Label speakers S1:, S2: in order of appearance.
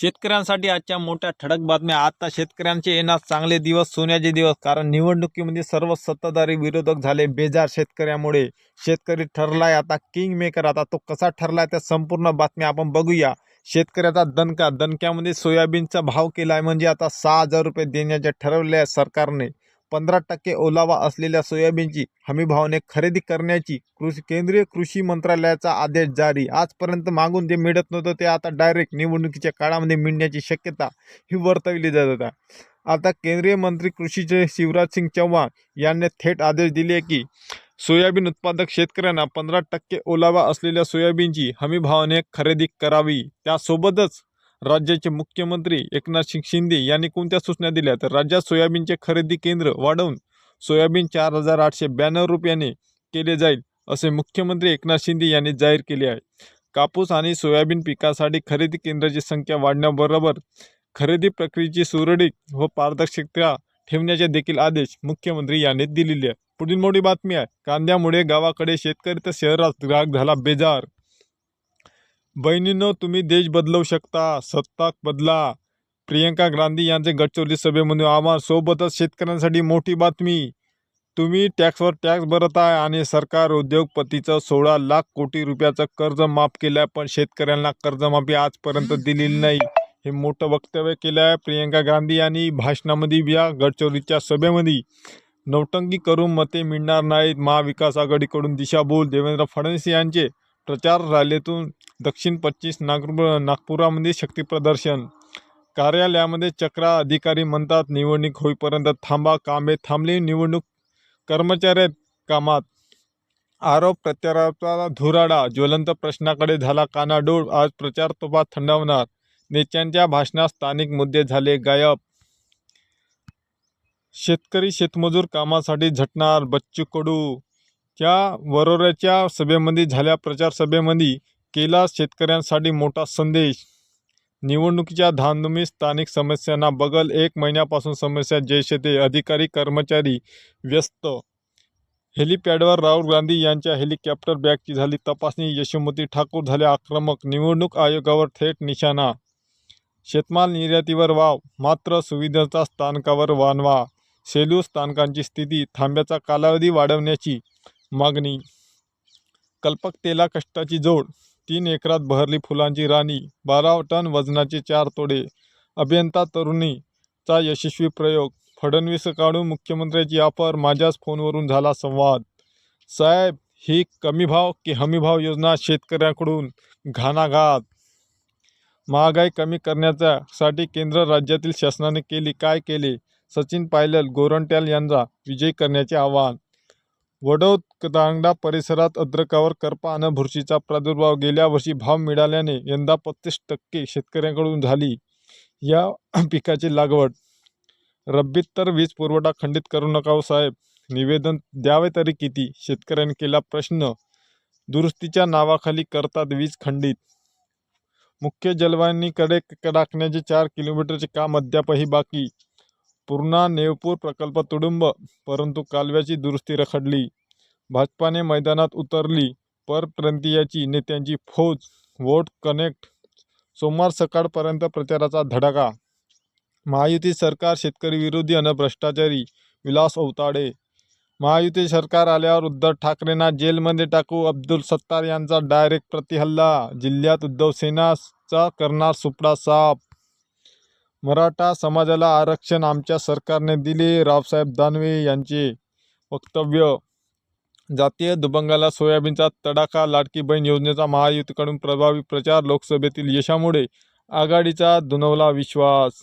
S1: शेतकऱ्यांसाठी आजच्या मोठ्या ठळक बातम्या. आता शेतकऱ्यांचे येणार चांगले दिवस सोन्याचे दिवस कारण निवडणुकीमध्ये सर्व सत्ताधारी विरोधक झाले बेजार शेतकऱ्यामुळे. शेतकरी ठरलाय आता किंग मेकर आता तो कसा ठरलाय त्या संपूर्ण बातम्या आपण बघूया. शेतकऱ्याचा दणका दणक्यामध्ये सोयाबीनचा भाव केलाय. म्हणजे आता सहा हजार रुपये देण्याचे ठरवले आहे सरकारने. पंधरा टक्के ओलावा असलेल्या सोयाबीनची हमीभावाने खरेदी करण्याची कृषी केंद्रीय कृषी मंत्रालयाचा आदेश जारी. आजपर्यंत मागून जे मिळत नव्हतं ते आता डायरेक्ट निवडणुकीच्या काळामध्ये मिळण्याची शक्यता ही वर्तविली जात होता. आता केंद्रीय मंत्री कृषीचे शिवराज सिंग चौहान यांनी थेट आदेश दिले की सोयाबीन उत्पादक शेतकऱ्यांना पंधरा टक्के ओलावा असलेल्या सोयाबीनची हमीभावाने खरेदी करावी. त्यासोबतच राज्याचे मुख्यमंत्री एकनाथ शिंदे यांनी कोणत्या सूचना दिल्या? तर राज्यात सोयाबीनचे खरेदी केंद्र वाढवून सोयाबीन चार हजार आठशे ब्याण्णव रुपयाने केले जाईल असे मुख्यमंत्री एकनाथ शिंदे यांनी जाहीर केले आहे. कापूस आणि सोयाबीन पिकासाठी खरेदी केंद्राची संख्या वाढण्याबरोबर खरेदी प्रक्रियेची सुरळीत व पारदर्शकता ठेवण्याचे देखील आदेश मुख्यमंत्री यांनी दिलेले आहे पुढील मोठी बातमी आहे. कांद्यामुळे गावाकडे शेतकरी तर शहरात ग्राहक झाला बेजार बहिणींनो तुम्ही देश बदलवू शकता सत्ता बदला. प्रियंका गांधी यांचे गडचिरोली सभेमध्ये आव्हान सोबतच शेतकऱ्यांसाठी मोठी बातमी. तुम्ही टॅक्सवर टॅक्स भरत आहे आणि सरकार उद्योगपतीचं सोळा लाख कोटी रुपयाचं कर्ज माफ केलं आहे पण शेतकऱ्यांना कर्जमाफी आजपर्यंत दिलेली नाही. हे मोठं वक्तव्य केलं आहे प्रियंका गांधी यांनी भाषणामध्ये या गडचिरोलीच्या सभेमध्ये. नौटंकी करून मते मिळणार नाहीत. महाविकास आघाडीकडून दिशाभूल देवेंद्र फडणवीस यांचे प्रचार रॅलीतून दक्षिण पच्चीस नागपूर नागपुरामध्ये शक्तीप्रदर्शन कार्यालयामध्ये चक्रा अधिकारी म्हणतात निवडणूक होईपर्यंत थांबा कामे थांबली निवडणूक कर्मचारी कामात. आरोप प्रत्यारोपाचा धुराडा ज्वलंत प्रश्नाकडे झाला कानाडोळ आज प्रचार तोफा थंडावणार. नेत्यांच्या भाषणात स्थानिक मुद्दे झाले गायब. शेतकरी शेतमजूर कामासाठी झटणार बच्चू कडू. या वरोऱ्याच्या सभेमध्ये झाल्या प्रचार सभेमध्ये केला शेतकऱ्यांसाठी मोठा संदेश. निवडणुकीच्या धामधुमीत स्थानिक समस्यांना बगल. एक महिन्यापासून समस्या जैसे ते अधिकारी कर्मचारी व्यस्त. हेलिपॅडवर राहुल गांधी यांच्या हेलिकॉप्टर बॅगची झाली तपासणी. यशोमती ठाकूर झाले आक्रमक. निवडणूक आयोगावर थेट निशाणा. शेतमाल निर्यातीवर वाव. मात्र सुविधांचा स्थानकावर वानवा. सेलू स्थानकांची स्थिती थांब्याचा कालावधी वाढवण्याची मागणी. कल्पकतेला कष्टाची जोड. तीन एकरात बहरली फुलांची राणी बारा टन वजनाचे चार तोडे. अभियंता तरुणीचा यशस्वी प्रयोग. फडणवीस काढून मुख्यमंत्र्याची ऑफर माझ्याच फोनवरून झाला संवाद. साहेब ही कमी भाव की हमी भाव योजना शेतकऱ्यांकडून घाणाघात? महागाई कमी करण्याच्यासाठी केंद्र राज्यातील शासनाने केली काय केले? सचिन पायलट गोरंट्याल यांचा विजयी करण्याचे आवाहन वडोद परिसरात अद्रकावर करपा आणि बुरशीचा प्रादुर्भाव गेल्या वर्षी भाव मिळाल्याने यंदा पस्तीस टक्के शेतकऱ्यांकडून झाली या पिकाची लागवड रब्बीत तर वीज पुरवठा खंडित करू नका हो साहेब निवेदन द्यावे तरी किती शेतकऱ्यांनी केला प्रश्न दुरुस्तीच्या नावाखाली करतात वीज खंडित मुख्य जलवाहिनीकडे टाकण्याचे चार किलोमीटरचे काम अद्यापही बाकी पूर्णा नेवपूर प्रकल्प तुडुंब परंतु कालव्याची दुरुस्ती रखडली. भाजपाने मैदानात उतरली. परप्रांतीयाची नेत्यांची फौज वोट कनेक्ट सोमवार सकाळपर्यंत प्रचाराचा धडाका. महायुती सरकार शेतकरी विरोधी आणि भ्रष्टाचारी विलास औताडे. महायुती सरकार आल्यावर उद्धव ठाकरेंना जेलमध्ये टाकू अब्दुल सत्तार यांचा डायरेक्ट प्रतिहल्ला. जिल्ह्यात उद्धव सेनाचा करणार सुपडा साफ मराठा समाजाला आरक्षण आमच्या सरकारने दिले. रावसाहेब दानवे यांचे वक्तव्य जातीय दुबंगाला सोयाबीनचा तडाखा लाडकी बहीण योजनेचा महायुतीकडून प्रभावी प्रचार लोकसभेतील यशामुळे आघाडीचा दुनवला विश्वास